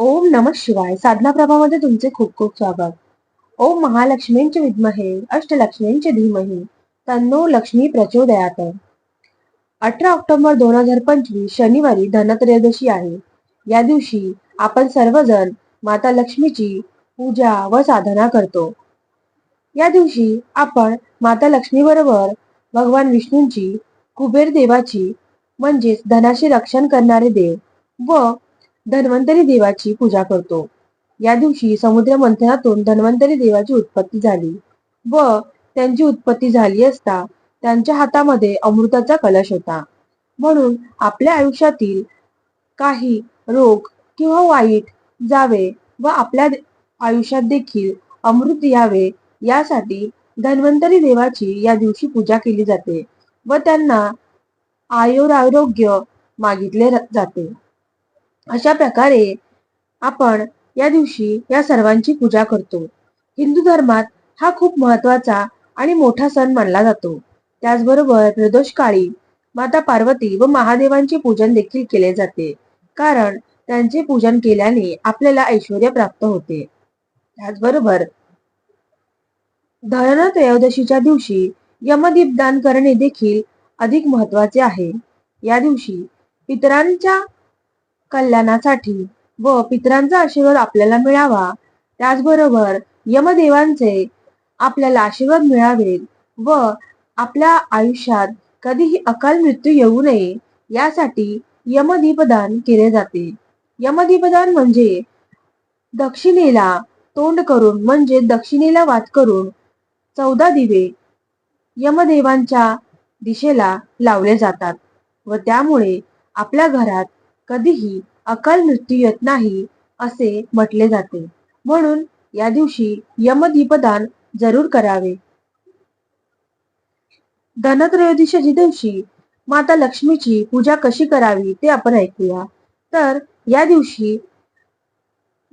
ओम नम शिवाय. साधना प्रभामध्ये तुमचे खूप खूप स्वागत. ओम महालक्ष्मींचे विद्महे अष्टलक्ष्मींचे धीमही तन्नो लक्ष्मी प्रचोदयात. अठरा ऑक्टोबर दोन हजार पंचवीस शनिवारी धनत्रयोदशी आहे. या दिवशी आपण सर्वजण माता लक्ष्मीची पूजा व साधना करतो. या दिवशी आपण माता लक्ष्मी बरोबर भगवान विष्णूंची कुबेर देवाची म्हणजेच धनाशी रक्षण करणारे देव व धन्वंतरी देवाची पूजा करतो. या दिवशी समुद्र मंथनातून धन्वंतरी देवाची उत्पत्ती झाली व त्यांची उत्पत्ती झाली असता त्यांच्या हातामध्ये अमृताचा कलश होता. म्हणून आपल्या आयुष्यातील काही रोग किंवा वाईट जावे व आपल्या आयुष्यात देखील अमृत यावे यासाठी धन्वंतरी देवाची या दिवशी पूजा केली जाते व त्यांना आयुरारोग्य मागितले जाते. अशा प्रकारे आपण या दिवशी या सर्वांची पूजा करतो. हिंदू धर्मात हा खूप महत्त्वाचा आणि मोठा सण मानला जातो. त्याचबरोबर प्रदोष काळी माता पार्वती व महादेवांचे पूजन देखील केले जाते. कारण त्यांचे पूजन केल्याने आपल्याला ऐश्वर प्राप्त होते. त्याचबरोबर धरण त्रयोदशीच्या दिवशी यमदीपदान करणे देखील अधिक महत्त्वाचे आहे. या दिवशी पितरांच्या कल्याणासाठी व पितरांचा आशीर्वाद आपल्याला मिळावा. त्याचबरोबर यमदेवांचे आपल्याला आशीर्वाद मिळावे व आपल्या आयुष्यात कधीही अकाल मृत्यू येऊ नये यासाठी यमदीपदान केले जाते. यमदीपदान म्हणजे दक्षिणेला तोंड करून म्हणजे दक्षिणेला वाद करून चौदा दिवे यमदेवांच्या दिशेला लावले जातात व त्यामुळे आपल्या घरात कधीही अकाल मृत्यू येत नाही असे म्हटले जाते. म्हणून या दिवशी यमदीपदान जरूर करावे. धनत्रयोदशीच्या दिवशी माता लक्ष्मीची पूजा कशी करावी ते आपण ऐकूया. तर या दिवशी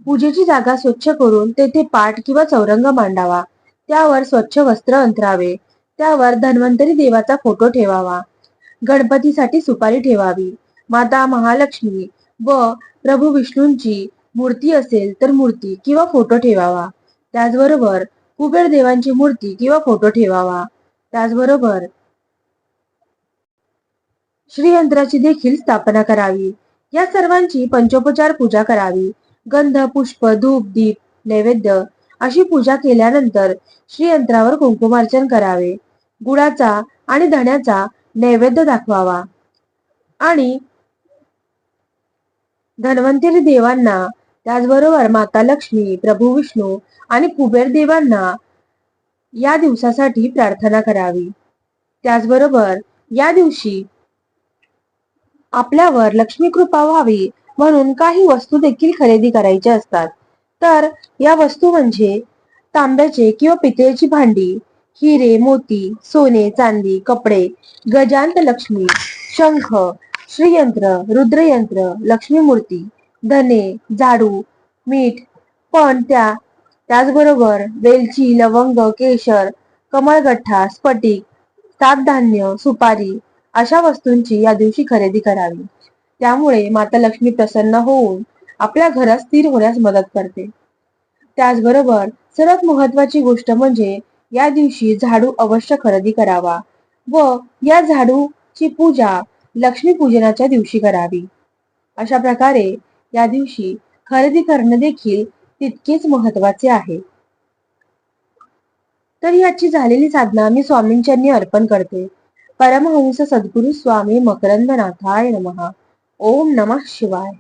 पूजेची जागा स्वच्छ करून तेथे पाठ किंवा चौरंग मांडावा. त्यावर स्वच्छ वस्त्र अंतरावे. त्यावर धन्वंतरी देवाचा फोटो ठेवावा. गणपतीसाठी सुपारी ठेवावी. माता महालक्ष्मी व प्रभू विष्णूंची मूर्ती असेल तर मूर्ती किंवा फोटो ठेवावा. त्याचबरोबर कुबेर देवांची मूर्ती किंवा फोटो ठेवावा. त्याचबरोबर श्रीयंत्राची देखील स्थापना करावी. या सर्वांची पंचोपचार पूजा करावी. गंध पुष्प धूप दीप नैवेद्य अशी पूजा केल्यानंतर श्रीयंत्रावर कुंकुमार्चन करावे. गुळाचा आणि धण्याचा नैवेद्य दाखवावा. आणि धन्वंतरी देवांना त्याचबरोबर माता लक्ष्मी प्रभू विष्णू आणि कुबेर देवांना या दिवसासाठी प्रार्थना करावी. त्याचबरोबर या दिवशी आपल्यावर लक्ष्मी कृपा व्हावी म्हणून काही वस्तू देखील खरेदी करायच्या असतात. तर या वस्तू म्हणजे तांब्याचे किंवा पितळेची भांडी हिरे मोती सोने चांदी कपडे गजांत लक्ष्मी शंख श्रीयंत्र रुद्रयंत्र लक्ष्मी मूर्ती धने झाडू मीठ पण त्या त्याचबरोबर वेलची लवंग केशर कमळगठ्ठा स्फटिक सातधान्य सुपारी अशा वस्तूंची या दिवशी खरेदी करावी. त्यामुळे माता लक्ष्मी प्रसन्न होऊन आपल्या घरात स्थिर होण्यास मदत करते. त्याचबरोबर सर्वात महत्वाची गोष्ट म्हणजे या दिवशी झाडू अवश्य खरेदी करावा व या झाडूची पूजा लक्ष्मी पूजनाच्या दिवशी करावी. अशा प्रकारे या दिवशी खरेदी करणे देखील तितकेच महत्त्वाचे आहे. तर याची झालेली साधना मी स्वामींच्यांनी अर्पण करते. परमहंस सद्गुरु स्वामी मकरंद नाथाय नमः. ओम नमः शिवाय.